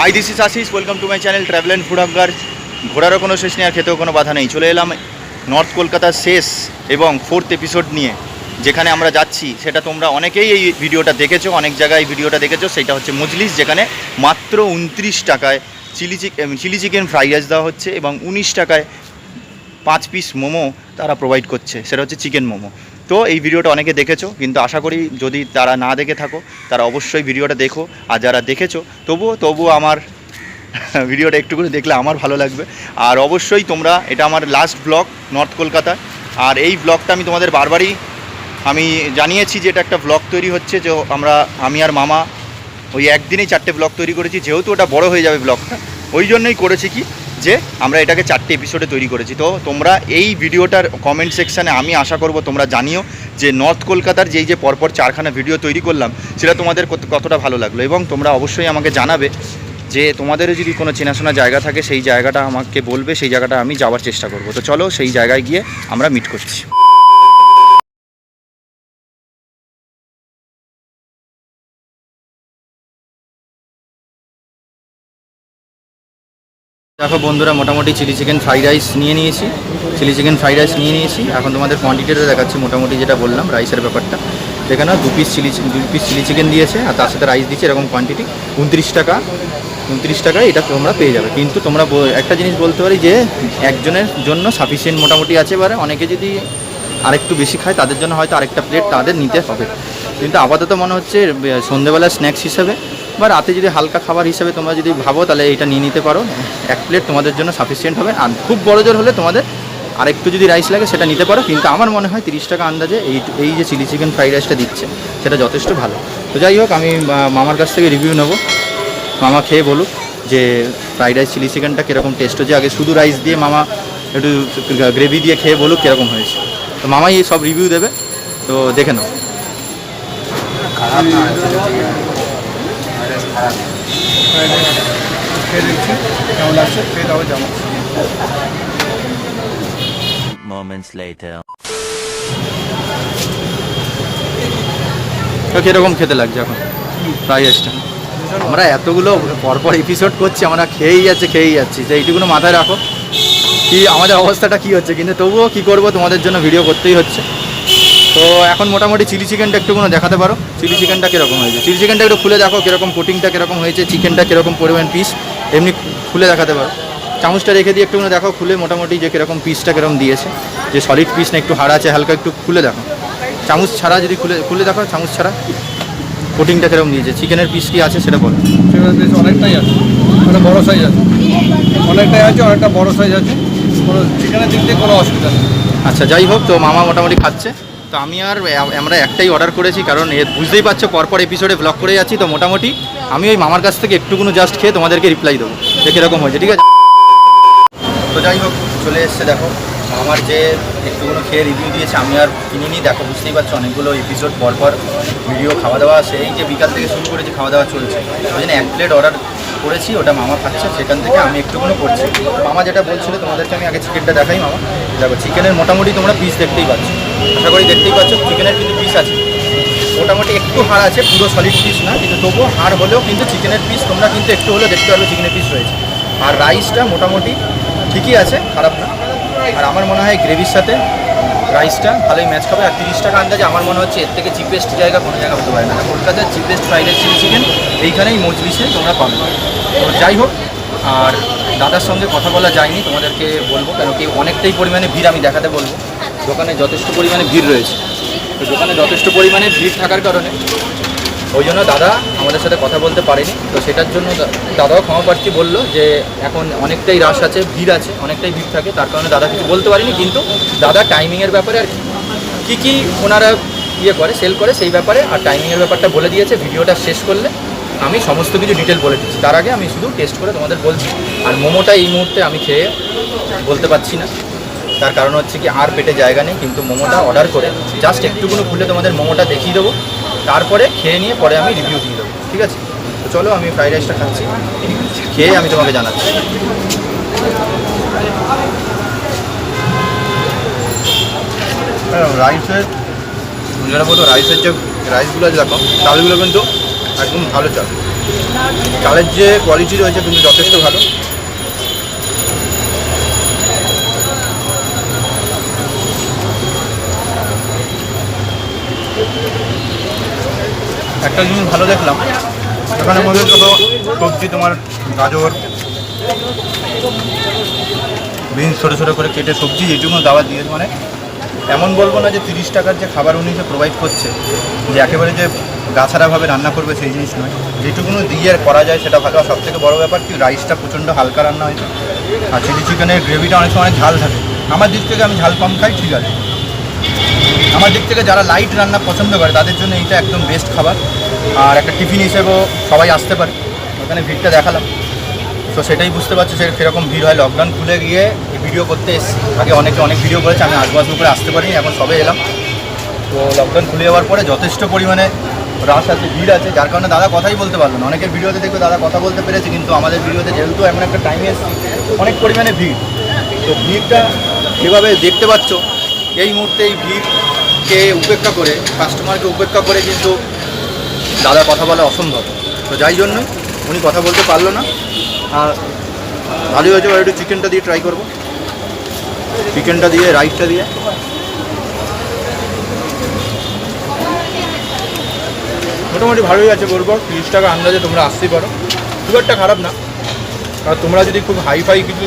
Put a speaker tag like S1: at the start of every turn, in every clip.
S1: Hi this is Ashish welcome to my channel travel and food hawker ঘোরারও কোনো শেষ নেই আর খেতেও কোনো বাধা নেই। চলে এলাম নর্থ কলকাতার শেষ এবং ফোর্থ এপিসোড নিয়ে, যেখানে আমরা যাচ্ছি। সেটা তোমরা অনেকেই এই ভিডিওটা দেখেছ, অনেক জায়গায় এই ভিডিওটা দেখেছ। সেটা হচ্ছে মজলিস, যেখানে মাত্র উনত্রিশ টাকায় chilli chicken chilli chicken fried rice দেওয়া হচ্ছে এবং উনিশ টাকায় পাঁচ পিস মোমো তারা প্রোভাইড করছে। সেটা হচ্ছে চিকেন মোমো। তো এই ভিডিওটা অনেকে দেখেছ, কিন্তু আশা করি যদি তারা না দেখে থাকো, তারা অবশ্যই ভিডিওটা দেখো। আর যারা দেখেছ, তবুও তবুও আমার ভিডিওটা একটু করে দেখলে আমার ভালো লাগবে। আর অবশ্যই তোমরা, এটা আমার লাস্ট ব্লগ নর্থ কলকাতা আর এই ব্লগটা আমি তোমাদের বারবারই আমি জানিয়েছি যে এটা একটা ব্লগ তৈরি হচ্ছে, যে আমরা, আমি আর মামা ওই একদিনেই চারটে ব্লগ তৈরি করেছি, যেহেতু ওটা বড় হয়ে যাবে ব্লগটা ওই জন্যই করেছি কি যে আমরা এটাকে চারটে এপিসোডে তৈরি করেছি। তো তোমরা এই ভিডিওটার কমেন্ট সেকশানে আমি আশা করব তোমরা জানিও যে নর্থ কলকাতার যেই যে পরপর চারখানা ভিডিও তৈরি করলাম, সেটা তোমাদের কতটা ভালো লাগল। এবং তোমরা অবশ্যই আমাকে জানাবে যে তোমাদেরও যদি কোনো চেনাশোনা জায়গা থাকে, সেই জায়গাটা আমাকে বলবে, সেই জায়গাটা আমি যাওয়ার চেষ্টা করব। তো চলো সেই জায়গায় গিয়ে আমরা মিট করছি। দেখো বন্ধুরা, মোটামুটি চিলি চিকেন ফ্রাইড রাইস নিয়ে নিয়েছি। চিলি চিকেন ফ্রাইড রাইস নিয়ে নিয়েছি। এখন তোমাদের কোয়ান্টিটিটা দেখাচ্ছি, মোটামুটি যেটা বললাম রাইসের ব্যাপারটা। দেখে নাও, দু পিস চিলি দু পিস চিলি চিকেন দিয়েছে, আর তার সাথে রাইস দিচ্ছে, এরকম কোয়ান্টিটি উনত্রিশ টাকা, উনত্রিশ টাকায় এটা তোমরা পেয়ে যাবে। কিন্তু তোমরা একটা জিনিস বলতে পারি যে, একজনের জন্য সাফিসিয়েন্ট মোটামুটি আছে এবারে। অনেকে যদি আরেকটু বেশি খায়, তাদের জন্য হয়তো আরেকটা প্লেট তাদের নিতে হবে। কিন্তু আপাতত মনে হচ্ছে সন্ধেবেলা স্ন্যাক্স হিসেবে বা রাতে যদি হালকা খাবার হিসেবে তোমরা যদি ভাবো, তাহলে এটা নিয়ে নিতে পারো। এক প্লেট তোমাদের জন্য সাফিসিয়েন্ট হবে। আর খুব বড় জোর হলে তোমাদের আরেকটু যদি রাইস লাগে, সেটা নিতে পারো। কিন্তু আমার মনে হয় তিরিশ টাকা আন্দাজে এই এই যে চিলি চিকেন ফ্রাইড রাইসটা দিচ্ছে, সেটা যথেষ্ট ভালো। তো যাই হোক, আমি মামার কাছ থেকে রিভিউ নেব। মামা খেয়ে বলুক যে ফ্রাইড রাইস চিলি চিকেনটা কীরকম টেস্ট হচ্ছে। আগে শুধু রাইস দিয়ে মামা একটু গ্রেভি দিয়ে খেয়ে বলুক কীরকম হয়েছে। তো মামাই সব রিভিউ দেবে। তো দেখে নাও।
S2: লাগছে খেয়ে
S3: moments later.
S1: কীরকম খেতে লাগছে এখন। রাইসটা আমরা এতগুলো পরপর এপিসোড করছি, আমরা খেয়েই যাচ্ছে, খেয়েই যাচ্ছি। তো এইটুকুনো মাথায় রাখো। কি, আমাদের অবস্থাটা কি হচ্ছে? কিন্তু তবুও কি করব? তোমাদের জন্য ভিডিও করতেই হচ্ছে। তো এখন মোটামুটি চিলি চিকেনটা একটু কোনো দেখাতে পারো। চিলি চিকেনটা কীরকম হয়েছে? চিলি চিকেনটা একটু খুলে দেখো কীরকম কোটিংটা কীরকম হয়েছে চিকেনটা কীরকম পরিমাণ পিস এমনি খুলে দেখাতে পারো। চামচটা রেখে দিয়ে একটু দেখো খুলে মোটামুটি যে কীরকম পিসটা কীরকম দিয়েছে। যে সলিড পিস না একটু হাড় আছে হালকা একটু খুলে দেখো। চামচ ছাড়া যদি খুলে খুলে দেখো চামচ ছাড়া। কোটিংটা কীরকম দিয়েছে? চিকেনের পিস কি আছে সেটা বলো।
S2: অনেকটাই আছে। একটা বড়ো সাইজ আছে। অনেকটাই আছে অনেকটা বড়ো সাইজ আছে। কোনো চিকেনের দিক দিয়ে কোনো অসুবিধা নেই।
S1: আচ্ছা যাই হোক তো মামা মোটামুটি খাচ্ছে। তো আমি আর আমরা একটাই অর্ডার করেছি, কারণ বুঝতেই পারছ পরপর এপিসোডে ব্লগ করে যাচ্ছি, তো মোটামুটি আমি ওই মামার কাছ থেকে একটুকুনো জাস্ট খেয়ে তোমাদেরকে রিপ্লাই দেবো, যে কীরকম হয়েছে, ঠিক আছে? তো যাই হোক, চলে এসছে, দেখো আমার যে একটুকুনো খেয়ে রিভিউ দিয়েছে, আমি আর কিনিনি, দেখো, বুঝতেই পারছ অনেকগুলো এপিসোড পরপর ভিডিও খাওয়া দাওয়া সেই যে বিকাল থেকে শুরু করেছি খাওয়া দাওয়া চলছে। ওই জন্য এক প্লেট অর্ডার করেছি, ওটা মামা খাচ্ছে, সেখান থেকে আমি একটুকুনো করছি। মামা যেটা বলছিল, তোমাদেরকে আমি আগে চিকেনটা দেখাই, মামা। দেখো চিকেনের মোটামুটি তোমরা পিস দেখতেই পাচ্ছ। আশা করি দেখতেই পাচ্ছ চিকেনের কিন্তু পিস আছে। মোটামুটি একটু হাড় আছে, পুরো সলিড পিস না, কিন্তু তবুও হাড় হলেও কিন্তু চিকেনের পিস তোমরা কিন্তু একটু হলেও দেখতে পারবে চিকেনের পিস রয়েছে। আর রাইসটা মোটামুটি ঠিকই আছে, খারাপ না। আর আমার মনে হয় গ্রেভির সাথে রাইসটা ভালোই ম্যাচ খাবে। আর তিরিশ টাকা আন্দাজে আমার মনে হচ্ছে এর থেকে চিপেস্ট জায়গা কোনো জায়গা হতে পারে না। কলকাতার cheapest fried rice chilli chicken এইখানেই মজলিসে তোমরা পাবে। তো যাই হোক, আর দাদার সঙ্গে কথা বলা যায়নি, তোমাদেরকে বলব, কেন কি অনেকটাই পরিমাণে ভিড় আমি দেখাতে বলব। দোকানে যথেষ্ট পরিমাণে ভিড় রয়েছে। তো দোকানে যথেষ্ট পরিমাণে ভিড় থাকার কারণে ওই জন্য দাদা আমাদের সাথে কথা বলতে পারেনি। তো সেটার জন্য দাদাও ক্ষমা প্রার্থী বলল যে, এখন অনেকটাই রাশ আছে, ভিড় আছে, অনেকটাই ভিড় থাকে, তার কারণে দাদা কিছু বলতে পারেনি, কিন্তু দাদা টাইমিংয়ের ব্যাপারে আর কী কী ওনারা ইয়ে করে সেল করে সেই ব্যাপারে আর টাইমিংয়ের ব্যাপারটা বলে দিয়েছে, ভিডিওটা শেষ করলে আমি সমস্ত কিছু ডিটেল বলে দিচ্ছি। তার আগে আমি শুধু টেস্ট করে তোমাদের বলছি। আর মোমোটা এই মুহূর্তে আমি খেয়ে বলতে পারছি না। তার কারণ হচ্ছে কি আর পেটে জায়গা নেই কিন্তু মোমোটা অর্ডার করে জাস্ট একটুকুনো খুলে তোমাদের মোমোটা দেখিয়ে দেবো। তারপরে খেয়ে নিয়ে পরে আমি রিভিউ দিয়ে দেবো ঠিক আছে? তো চলো আমি ফ্রাইড রাইসটা খাচ্ছি। খেয়ে আমি তোমাকে জানাচ্ছি। রাইসের যেটা বলতো রাইসের যে রাইসগুলো আছে দেখো চালগুলো কিন্তু একদম ভালো চাল। চালের যে কোয়ালিটি রয়েছে কিন্তু যথেষ্ট ভালো। একটা জিনিস ভালো দেখলাম। এখানে মধ্যে যত সবজি, তোমার গাজর, বিনস ছোটো ছোটো করে কেটে সবজি যেটুকু দাওয়া দিয়ে মানে এমন বলব না যে তিরিশ টাকার যে খাবার উনি যে প্রোভাইড করছে, যে একেবারে যে গাছাড়াভাবে রান্না করবে সেই জিনিস নয়। যেটুকুনো দিয়ে করা যায় সেটা ভালো। আর সবথেকে বড় ব্যাপার কি রাইসটা প্রচণ্ড হালকা রান্না হয়েছে আর চিলি চিকেনের গ্রেভিটা অনেক সময় ঝাল থাকে। আমার দিক থেকে আমি ঝাল কম খাই, ঠিক আছে। আমার দিক থেকে যারা লাইট রান্না পছন্দ করে, তাদের জন্য এইটা একদম বেস্ট খাবার। আর একটা টিফিন হিসেবেও সবাই আসতে পারে। ওখানে ভিড়টা দেখালাম। তো সেটাই বুঝতে পারছি সে কীরকম ভিড় হয়। লকডাউন খুলে গিয়ে ভিডিও করতে আগে অনেকে অনেক ভিডিও করেছে, আমি আসব আসব করে আসতে পারিনি, এখন সবে এলাম। তো লকডাউন খুলে যাওয়ার পরে যথেষ্ট পরিমাণে রাশ আছে, ভিড় আছে। যার কারণে দাদা কথাই বলতে পারল না। অনেকের ভিডিওতে দেখবে দাদা কথা বলতে পেরেছে, কিন্তু আমাদের ভিডিওতে যেহেতু এমন একটা টাইমে অনেক পরিমাণে ভিড়। তো ভিড়টা যেভাবে দেখতে পাচ্ছ, এই মুহূর্তে এই ভিড়কে উপেক্ষা করে, কাস্টমারকে উপেক্ষা করে কিন্তু দাদা কথা বলা অসম্ভব। তো যাই জন্য উনি কথা বলতে পারল না। আর ভালোই হয়েছে একটু চিকেনটা দিয়ে ট্রাই করব। চিকেনটা দিয়ে রাইসটা দিয়ে। মোটামুটি ভালোই আছে বলব তিরিশ টাকা আন্দাজে তোমরা আসতেই পারো। খুব একটা খারাপ না। আর তোমরা যদি খুব হাই ফাই কিছু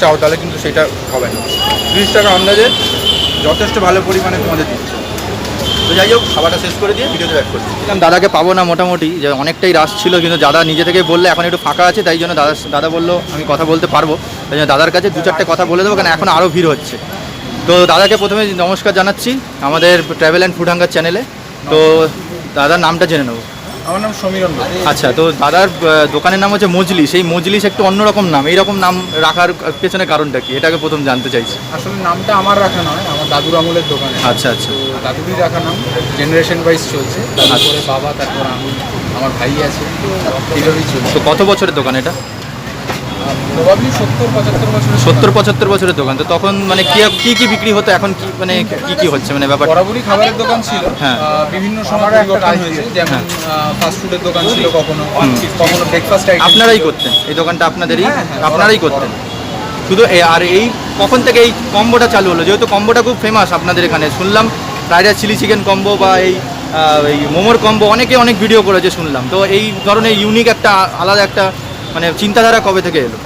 S1: চাও, তাহলে কিন্তু সেটা হবে না। তিরিশ টাকা আন্দাজে যথেষ্ট ভালো পরিমাণে তোমাদের দিচ্ছে। তো যাই হোক খাবারটা শেষ করে দিয়ে ভিডিওতে ব্যাক করছি। দাদাকে পাবো না মোটামুটি যে অনেকটাই রাশ ছিল কিন্তু দাদা নিজে থেকে বললে এখন একটু ফাঁকা আছে তাই জন্য দাদা দাদা বলল আমি কথা বলতে পারব। তাই জন্য দাদার কাছে দু চারটে কথা বলে দেবো কারণ এখন আরও ভিড় হচ্ছে। তো দাদাকে প্রথমে নমস্কার জানাচ্ছি আমাদের ট্রাভেল অ্যান্ড ফুড হাঙ্গার চ্যানেলে তো দাদার নামটা জেনে নেব।
S2: আমার নাম সমীরণ
S1: আচ্ছা তো দাদার দোকানের নাম হচ্ছে মজলিস। এই মজলিস একটু অন্যরকম নাম। এইরকম নাম রাখার পেছনে কারণটা কি? এটাকে প্রথম জানতে চাইছি।
S4: আসলে নামটা আমার রাখা নয় দাদুর আমলের দোকানে।
S1: আচ্ছা আচ্ছা।
S4: দাদুরই রাখা নাম জেনারেশন ওয়াইজ চলছে। তারপরে বাবা তারপর আমি আমার ভাই আছে এইভাবেই চলছে।
S1: তো কত বছরের দোকান এটা?
S4: প্রবাবলি সত্তর পঁচাত্তর বছরের
S1: সত্তর পঁচাত্তর বছরের দোকান। তো তখন মানে কি কি কি বিক্রি হতো? এখন কি মানে কি কি হচ্ছে? মানে ব্যাপার
S4: বরাবরই খাবারের দোকান ছিল।
S1: হ্যাঁ।
S4: বিভিন্ন সময় পরিবর্তন হয়েছে। যেমন ফাস্ট ফুডের দোকান ছিল কখনো। কখনো ব্রেকফাস্ট
S1: আপনারাই করতেন। এই দোকানটা আপনাদেরই
S4: হ্যাঁ, হ্যাঁ,
S1: আপনারাই করতেন। শুধু আর এই কখন থেকে এই কম্বোটা চালু হলো? যেহেতু কম্বোটা খুব ফেমাস আপনাদের এখানে শুনলাম রাইস চিলি চিকেন কম্বো বা এই এই মোমোর কম্বো অনেকে অনেক ভিডিও করেছে শুনলাম। তো এই ধরনের ইউনিক একটা আলাদা একটা মানে চিন্তাধারা কবে থেকে এলো?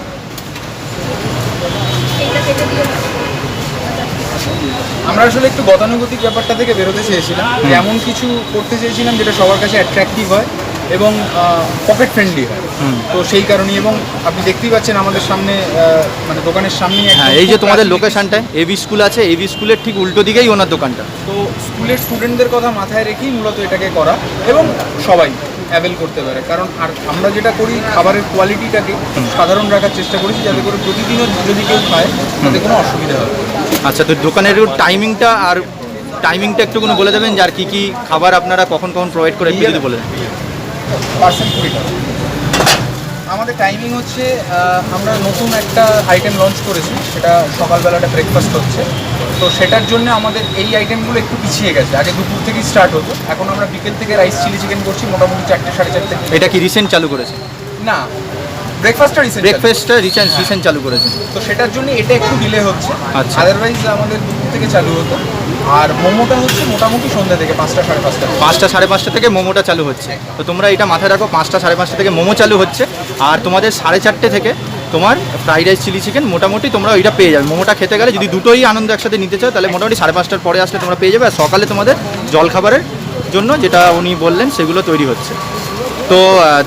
S4: আমরা আসলে একটু গতানুগতিক ব্যাপারটা থেকে বেরোতে চেয়েছিলাম। এমন কিছু করতে চেয়েছিলাম যেটা সবার কাছে অ্যাট্রাক্টিভ হয়। এবং পকেট ফ্রেন্ডলি হয়। তো সেই কারণেই এবং আপনি দেখতেই পাচ্ছেন আমাদের সামনে মানে দোকানের সামনেই
S1: হ্যাঁ এই যে তোমাদের লোকেশনটা এবি স্কুল আছে এবি স্কুলের ঠিক উল্টো দিকেই ওনার দোকানটা।
S4: তো স্কুলের স্টুডেন্টদের কথা মাথায় রেখেই মূলত এটাকে করা এবং সবাই অ্যাভেল করতে পারে। কারণ আর আমরা যেটা করি খাবারের কোয়ালিটিটাকে সাধারণ রাখার চেষ্টা করেছি যাতে করে প্রতিদিনও যদি কেউ খায় তাতে কোনো অসুবিধা হবে
S1: আচ্ছা তো দোকানের টাইমিংটা আর টাইমিংটা একটু কোনো বলে দেবেন যে আর কি কি খাবার আপনারা কখন কখন প্রোভাইড করে একটু যদি বলে দেন।
S4: পার্সেন্ট কুড়ি টাকা। আমাদের টাইমিং হচ্ছে আমরা নতুন একটা আইটেম লঞ্চ করেছি সেটা সকালবেলাটা ব্রেকফাস্ট হচ্ছে। তো সেটার জন্য আমাদের এই আইটেমগুলো একটু পিছিয়ে গেছে। আগে দুপুর থেকেই স্টার্ট হতো এখন আমরা বিকেল থেকে রাইস চিলি চিকেন করছি মোটামুটি চারটে সাড়ে চারটে।
S1: এটা কি রিসেন্ট চালু করেছে?
S4: না ব্রেকফাস্টটা রিসেন্ট
S1: ব্রেকফাস্টটা রিসেন্ট রিসেন্ট চালু করেছে।
S4: তো সেটার জন্য এটা একটু ডিলে হচ্ছে।
S1: আচ্ছা।
S4: আদারওয়াইজ আমাদের দুপুর থেকে চালু হতো। আর মোমোটা হচ্ছে মোটামুটি সন্ধ্যা থেকে পাঁচটা সাড়ে পাঁচটা
S1: পাঁচটা সাড়ে পাঁচটা থেকে মোমোটা চালু হচ্ছে। তো তোমরা এটা মাথায় রাখো পাঁচটা সাড়ে পাঁচটা থেকে মোমো চালু হচ্ছে। আর তোমাদের সাড়ে চারটে থেকে তোমার ফ্রাইড রাইস চিলি চিকেন মোটামুটি তোমরা ওইটা পেয়ে যাবে। মোমোটা খেতে গেলে যদি দুটোই আনন্দ একসাথে নিতে চাও তাহলে মোটামুটি সাড়ে পাঁচটার পরে আসলে তোমরা পেয়ে যাবে। আর সকালে তোমাদের জলখাবারের জন্য যেটা উনি বললেন সেগুলো তৈরি হচ্ছে। তো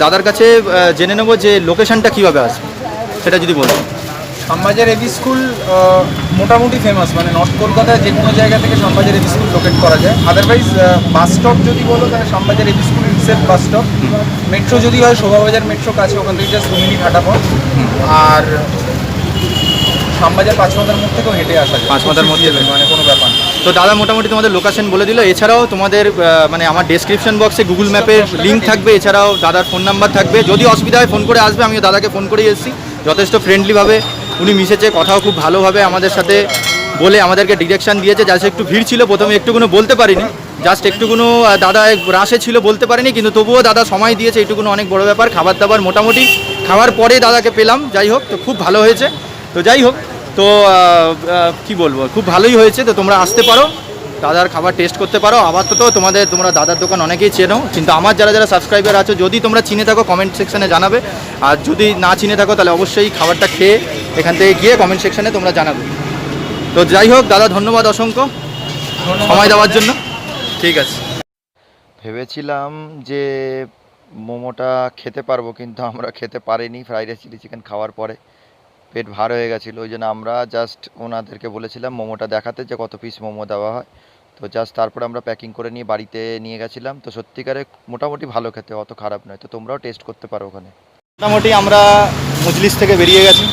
S1: দাদার কাছে জেনে নেব যে লোকেশনটা কীভাবে আসবে সেটা যদি বলো।
S4: শ্যামবাজার এবি স্কুল মোটামুটি ফেমাস মানে নর্থ কলকাতায় যে কোনো জায়গা থেকে শ্যামবাজার এবি স্কুল লোকেট করা যায়। আদারওয়াইজ বাস স্টপ যদি বলো তাহলে Shyambazar AB school itself bus stop metro যদি হয় শোভাবাজার মেট্রো কাছে ওখান থেকে জাস্ট দু মিনিট হাঁটা পথ। আর শ্যামবাজার পাঁচমাথার মোড় থেকেও হেঁটে আসা যায়।
S1: পাঁচমাথার মোড় থেকে।
S4: মানে কোনো ব্যাপার না।
S1: তো দাদা মোটামুটি তোমাদের লোকেশন বলে দিল। এছাড়াও তোমাদের মানে আমার ডেসক্রিপশন বক্সে গুগল ম্যাপের লিঙ্ক থাকবে। এছাড়াও দাদার ফোন নাম্বার থাকবে। যদি অসুবিধা হয় ফোন করে আসবে। আমিও দাদাকে ফোন করে এসেছি। যথেষ্ট ফ্রেন্ডলিভাবে উনি মিশেছে, কথাও খুব ভালোভাবে আমাদের সাথে বলে আমাদেরকে ডিরেকশন দিয়েছে। যাতে একটু ভিড় ছিল, প্রথমে একটুকুনো বলতে পারিনি। জাস্ট একটুকুনো দাদা রাশে ছিল বলতে পারিনি, কিন্তু তবুও দাদা সময় দিয়েছে এইটুকুনো অনেক বড় ব্যাপার। খাবার দাবার মোটামুটি খাওয়ার পরে দাদাকে পেলাম। যাই হোক, তো খুব ভালো হয়েছে। তো যাই হোক, তো কি বলব, খুব ভালোই হয়েছে। তো তোমরা আসতে পারো, দাদার খাবার টেস্ট করতে পারো। আবার তো তোমাদের, তোমরা দাদার দোকান অনেকেই চেনো, কিন্তু আমার যারা যারা সাবস্ক্রাইবার আছো, যদি তোমরা চিনে থাকো কমেন্ট সেকশনে জানাবে। আর যদি না চিনে থাকো, তাহলে অবশ্যই খাবারটা খেয়ে এখান থেকে গিয়ে কমেন্ট সেকশনে তোমরা জানাবে। তো যাই হোক দাদা ধন্যবাদ অসংখ্য। সময় দেওয়ার জন্য। ঠিক আছে। ভেবেছিলাম যে মোমোটা খেতে পারব কিন্তু আমরা খেতে পারিনি। ফ্রাইড রাইস চিলি চিকেন খাওয়ার পরে পেট ভার হয়ে গেছিল। ওই জন্য আমরা জাস্ট ওনাদেরকে বলেছিলাম মোমোটা দেখাতে যে কত পিস মোমো দেওয়া হয়। তো জাস্ট তারপরে আমরা প্যাকিং করে নিয়ে বাড়িতে নিয়ে গেছিলাম। তো সত্যিকারে মোটামুটি ভালো খেতে অত খারাপ নয়। তো তোমরাও টেস্ট করতে পারো ওখানে। মোটামুটি আমরা মজলিস থেকে বেরিয়ে গেছি।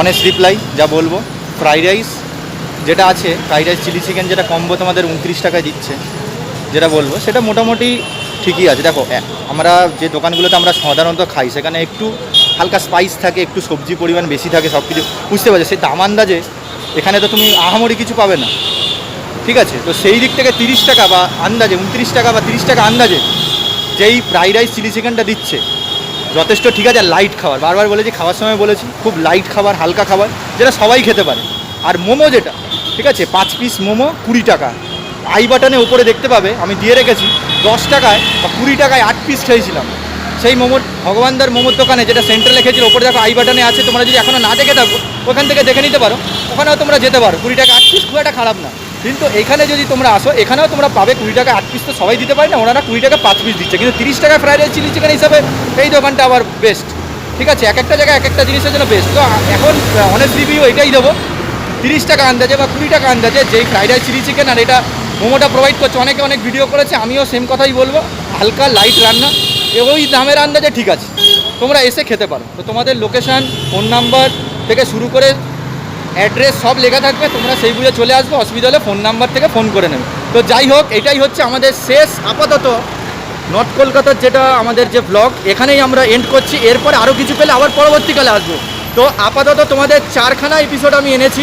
S1: অনেস্ট রিপ্লাই যা বলব। ফ্রাইড রাইস যেটা আছে ফ্রাইড রাইস চিলি চিকেন যেটা কম্বো তোমাদের উনত্রিশ টাকায় দিচ্ছে, যেটা বলব, সেটা মোটামুটি ঠিকই আছে। দেখো আমরা যে দোকানগুলোতে আমরা সাধারণত খাই, সেখানে একটু হালকা স্পাইস থাকে, একটু সবজি পরিমাণ বেশি থাকে সব কিছু বুঝতে পারছ? সেই দাম আন্দাজে এখানে তো তুমি আহামরি কিছু পাবে না। ঠিক আছে? তো সেই দিক থেকে তিরিশ টাকা বা আন্দাজে, উনত্রিশ টাকা বা তিরিশ টাকা আন্দাজে যেই ফ্রাইড রাইস চিলি চিকেনটা দিচ্ছে যথেষ্ট ঠিক আছে লাইট খাবার। বারবার বলেছি, খাওয়ার সময় বলেছি, খুব লাইট খাবার, হালকা খাবার, যেটা সবাই খেতে পারে। আর মোমো যেটা, ঠিক আছে, পাঁচ পিস মোমো কুড়ি টাকা। আই বাটনে উপরে দেখতে পাবে, আমি দিয়ে রেখেছি, দশ টাকায় বা কুড়ি টাকায় আট পিস খেয়েছিলাম। সেই মোমোর ভগবানদার মোমোর দোকানে, যেটা সেন্টারে লেখেছিল ওপরে দেখো আই বাটনে আছে, তোমরা যদি এখনও না দেখে থাকো, ওখান থেকে দেখে নিতে পারো, ওখানেও তোমরা যেতে পারো। কুড়ি টাকা আট পিস খুব একটা খারাপ না। কিন্তু এখানে যদি তোমরা আসো, এখানেও তোমরা পাবে কুড়ি টাকা আট পিস তো সবাই দিতে পারে না, ওনারা কুড়ি টাকা পাঁচ পিস দিচ্ছে। কিন্তু তিরিশ টাকা ফ্রাইড রাইস চিলি চিকেন হিসাবে এই দোকানটা আবার বেস্ট ঠিক আছে? এক একটা জায়গায় এক একটা জিনিসের জন্য বেস্ট তো এখন অনেক রিভিউ এটাই দেবো। তিরিশ টাকা আন্দাজে বা কুড়ি টাকা আন্দাজে যেই ফ্রাইড রাইস চিলি চিকেন আর এটা মোমোটা প্রোভাইড করছে, অনেকে অনেক ভিডিও করেছে, আমিও সেম কথাই বলব। হালকা লাইট রান্না, ওই দামের আন্দাজে ঠিক আছে। তোমরা এসে খেতে পারো। তো তোমাদের লোকেশান ফোন নাম্বার থেকে শুরু করে অ্যাড্রেস সব লেখা থাকবে, তোমরা সেই বুঝে চলে আসবে, অসুবিধা হলে ফোন নাম্বার থেকে ফোন করে নেবে। তো যাই হোক, এটাই হচ্ছে আমাদের শেষ আপাতত নর্থ কলকাতার যেটা আমাদের যে ব্লগ এখানেই আমরা এন্ড করছি। এরপরে আরও কিছু পেলে আবার পরবর্তীকালে আসব। তো আপাতত তোমাদের চারখানা এপিসোড আমি এনেছি।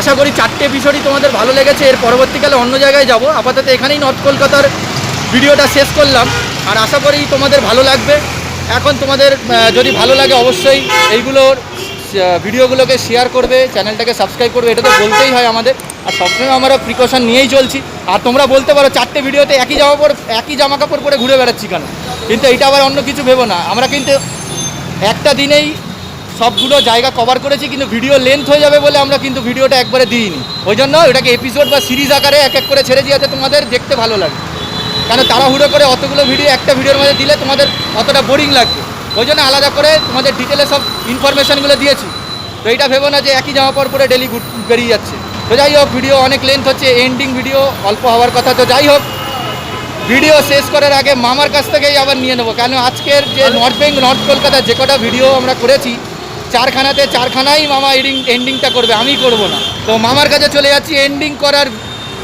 S1: আশা করি চারটে এপিসোডই তোমাদের ভালো লেগেছে। এর পরবর্তীকালে অন্য জায়গায় যাব। আপাতত এখানেই নর্থ কলকাতার ভিডিওটা শেষ করলাম। আর আশা করি তোমাদের ভালো লাগবে। এখন তোমাদের যদি ভালো লাগে অবশ্যই এইগুলোর ভিডিওগুলোকে শেয়ার করবে চ্যানেলটাকে সাবস্ক্রাইব করবে, এটা তো বলতেই হয় আমাদের। আর সবসময় আমরা প্রিকশন নিয়েই চলছি। আর তোমরা বলতে পারো, চারটে ভিডিওতে একই জামা পর একই জামা কাপড় পরে ঘুরে বেড়াচ্ছি কেন? কিন্তু এটা আবার অন্য কিছু ভেবো না। আমরা কিন্তু একটা দিনেই সবগুলো জায়গা কভার করেছি, কিন্তু ভিডিও লেন্থ হয়ে যাবে বলে আমরা কিন্তু ভিডিওটা একবারে দিইনি। ওই জন্য এটাকে এপিসোড বা সিরিজ আকারে এক এক করে ছেড়ে দিয়ে যাতে তোমাদের দেখতে ভালো লাগে। কেন তাড়াহুড়ো করে অতগুলো ভিডিও একটা ভিডিওর মধ্যে দিলে তোমাদের অতটা বোরিং লাগবে। ওই জন্য আলাদা করে তোমাদের ডিটেলে সব ইনফরমেশানগুলো দিয়েছি। তো এইটা ভেবো না যে একই জামা পর পরে ডেলি বেরিয়ে যাচ্ছে। তো যাই হোক ভিডিও অনেক লেন্থ হচ্ছে এন্ডিং ভিডিও অল্প হওয়ার কথা। তো যাই হোক ভিডিও শেষ করার আগে মামার কাছ থেকেই আবার নিয়ে নেব। কেন আজকের যে নর্থ বেঙ্গ নর্থ কলকাতা যে কটা ভিডিও আমরা করেছি, চারখানাতে চারখানাই মামা এডিং এন্ডিংটা করবে, আমি করব না। তো মামার কাছে চলে যাচ্ছি এন্ডিং করার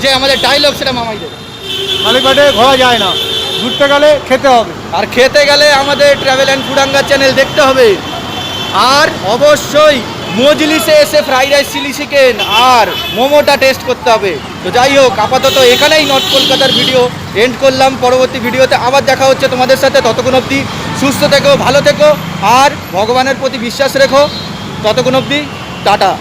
S1: যে আমাদের ডায়লগ সেটা মামাই দেবে।
S2: মালিকবাটে ঘোরা যায় না। ঘুরতে গেলে খেতে হবে।
S1: আর খেতে গেলে আমাদের ট্রাভেল অ্যান্ড ফুডাঙ্গা চ্যানেল দেখতে হবে। আর অবশ্যই মজলিসে এসে ফ্রাইড রাইস চিলি চিকেন আর মোমোটা টেস্ট করতে হবে। তো যাই হোক, আপাতত এখানেই নর্থ কলকাতার ভিডিও এন্ড করলাম। পরবর্তী ভিডিওতে আবার দেখা হচ্ছে তোমাদের সাথে। ততক্ষণ অবধি সুস্থ থেকো, ভালো থেকো আর ভগবানের প্রতি বিশ্বাস রেখো। ততক্ষণ অবধি, টাটা।